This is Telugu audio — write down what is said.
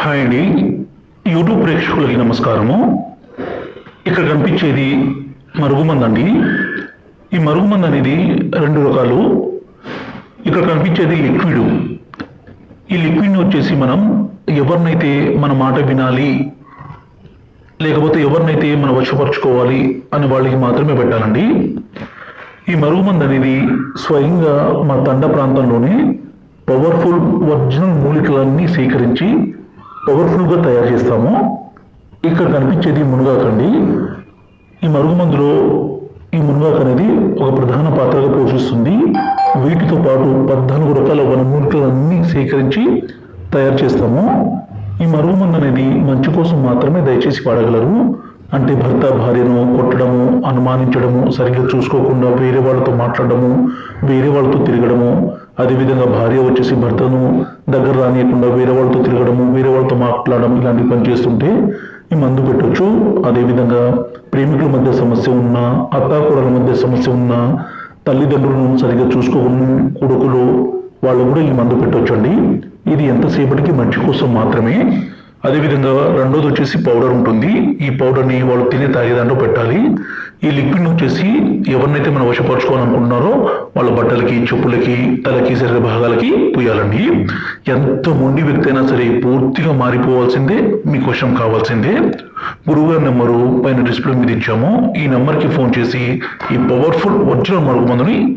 హాయ్ అండి. యూట్యూబ్ ప్రేక్షకులకి నమస్కారము. ఇక్కడ కనిపించేది మరుగుమందు అండి. ఈ మరుగుమందు అనేది రెండు రకాలు. ఇక్కడ కనిపించేది లిక్విడ్. ఈ లిక్విడ్ని వచ్చేసి మనం ఎవరినైతే మన మాట వినాలి లేకపోతే ఎవరినైతే మనం వశపరుచుకోవాలి అని వాళ్ళకి మాత్రమే పెట్టాలండి. ఈ మరుగుమందు అనేది స్వయంగా మా తండ ప్రాంతంలోనే పవర్ఫుల్ ఒరిజినల్ మూలికలన్నీ సేకరించి పవర్ఫుల్గా తయారు చేస్తాము ఇక్కడ కనిపించేది మునగాకండి ఈ మరుగుమందులో ఈ మునగాకు అనేది ఒక ప్రధాన పాత్రగా పోషిస్తుంది. వీటితో పాటు పద్నాలుగు రకాల వనమూలికలన్నీ సేకరించి తయారు చేస్తాము. ఈ మరుగుమందు అనేది మంచి కోసం మాత్రమే దయచేసి వాడగలరు. అంటే భర్త భార్యను కొట్టడము అనుమానించడము సరిగ్గా చూసుకోకుండా వేరే వాళ్ళతో మాట్లాడడము వేరే వాళ్ళతో తిరగడము అదేవిధంగా భార్య వచ్చేసి భర్తను దగ్గర రానియకుండా వేరే వాళ్ళతో తిరగడము వేరే వాళ్ళతో మాట్లాడడం ఇలాంటి పని చేస్తుంటే ఈ మందు పెట్టొచ్చు. అదేవిధంగా ప్రేమికుల మధ్య సమస్య ఉన్నా అత్తాకూడల మధ్య సమస్య ఉన్నా తల్లిదండ్రులను సరిగ్గా చూసుకోకుండా కొడుకులు వాళ్ళు కూడా ఈ మందు పెట్టొచ్చండి. ఇది ఎంతసేపటికి మంచి కోసం మాత్రమే. అదేవిధంగా రెండోది వచ్చేసి పౌడర్ ఉంటుంది. ఈ పౌడర్ని వాళ్ళు తినే తాగేదాంట్లో పెట్టాలి. ఈ లిక్విడ్ వచ్చేసి ఎవరినైతే మనం వశపరచుకోవాలనుకుంటున్నారో వాళ్ళ బట్టలకి చెప్పులకి తలకి శరీర భాగాలకి పూయాలండి. ఎంత మొండి వ్యక్తి అయినా సరే పూర్తిగా మారిపోవాల్సిందే మీకు వశం కావాల్సిందే. గురువుగారి నెంబరు పైన డిస్ప్లే మీద ఇచ్చాము. ఈ నెంబర్కి ఫోన్ చేసి ఈ పవర్ఫుల్ ఒరిజినల్ మరుగుమందుని